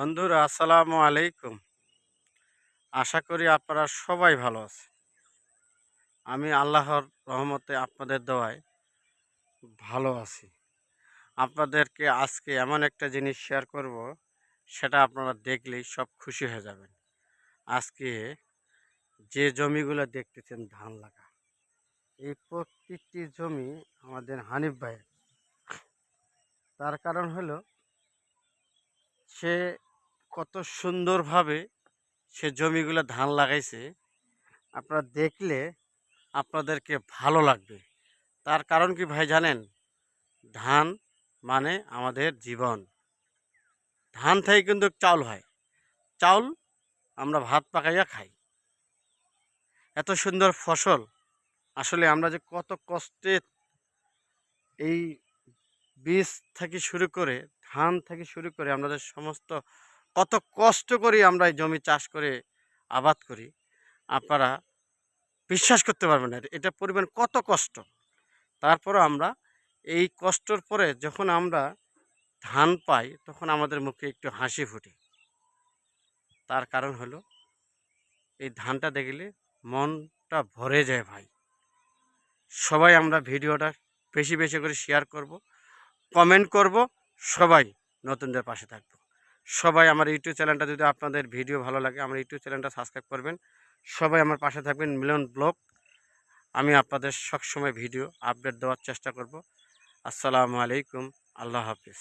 বন্ধুরা, আসসালামু আলাইকুম। আশা করি আপনারা সবাই ভালো আছে আমি আল্লাহর রহমতে আপনাদের দোয়ায় ভালো আছি। আপনাদেরকে আজকে এমন একটা জিনিস শেয়ার করব, সেটা আপনারা দেখলেই সব খুশি হয়ে যাবেন। আজকে যে জমিগুলো দেখতেছেন, ধান লাগা। এই প্রত্যেকটি জমি আমাদের হানিফ ভাইয়ের। তার কারণ হলো, সে কত সুন্দরভাবে সে জমিগুলো ধান লাগাইছে, আপনারা দেখলে আপনাদেরকে ভালো লাগবে। তার কারণ কি ভাই জানেন? ধান মানে আমাদের জীবন। ধান থেকে কিন্তু চাউল হয়। চাউল আমরা ভাত পাকাইয়া খাই। এত সুন্দর ফসল। আসলে আমরা যে কত কষ্টে এই বীজ থেকে শুরু করে, ধান থেকে শুরু করে আমাদের সমস্ত কত কষ্ট করি আমরা এই জমি চাষ করে আবাদ করি, আপনারা বিশ্বাস করতে পারবেন না এটা পরিমাণ কত কষ্ট। তারপরে আমরা এই কষ্টর পরে যখন আমরা ধান পাই, তখন আমাদের মুখে একটু হাসি ফুটে। তার কারণ হলো, এই ধানটা দেখলে মনটা ভরে যায় ভাই। সবাই আমরা ভিডিওটা বেশি বেশি করে শেয়ার করব কমেন্ট করব, সবাই নতুনদের পাশে থাকব। সবাই আমার ইউটিউব চ্যানেলটা যদি আপনাদের ভিডিও ভালো লাগে, আমার ইউটিউব চ্যানেলটা সাবস্ক্রাইব করবেন। সবাই আমার পাশে থাকবেন, মিলন ব্লগ। আমি আপনাদের সবসময় ভিডিও আপডেট দেওয়ার চেষ্টা করব। আসসালামু আলাইকুম, আল্লাহ হাফিজ।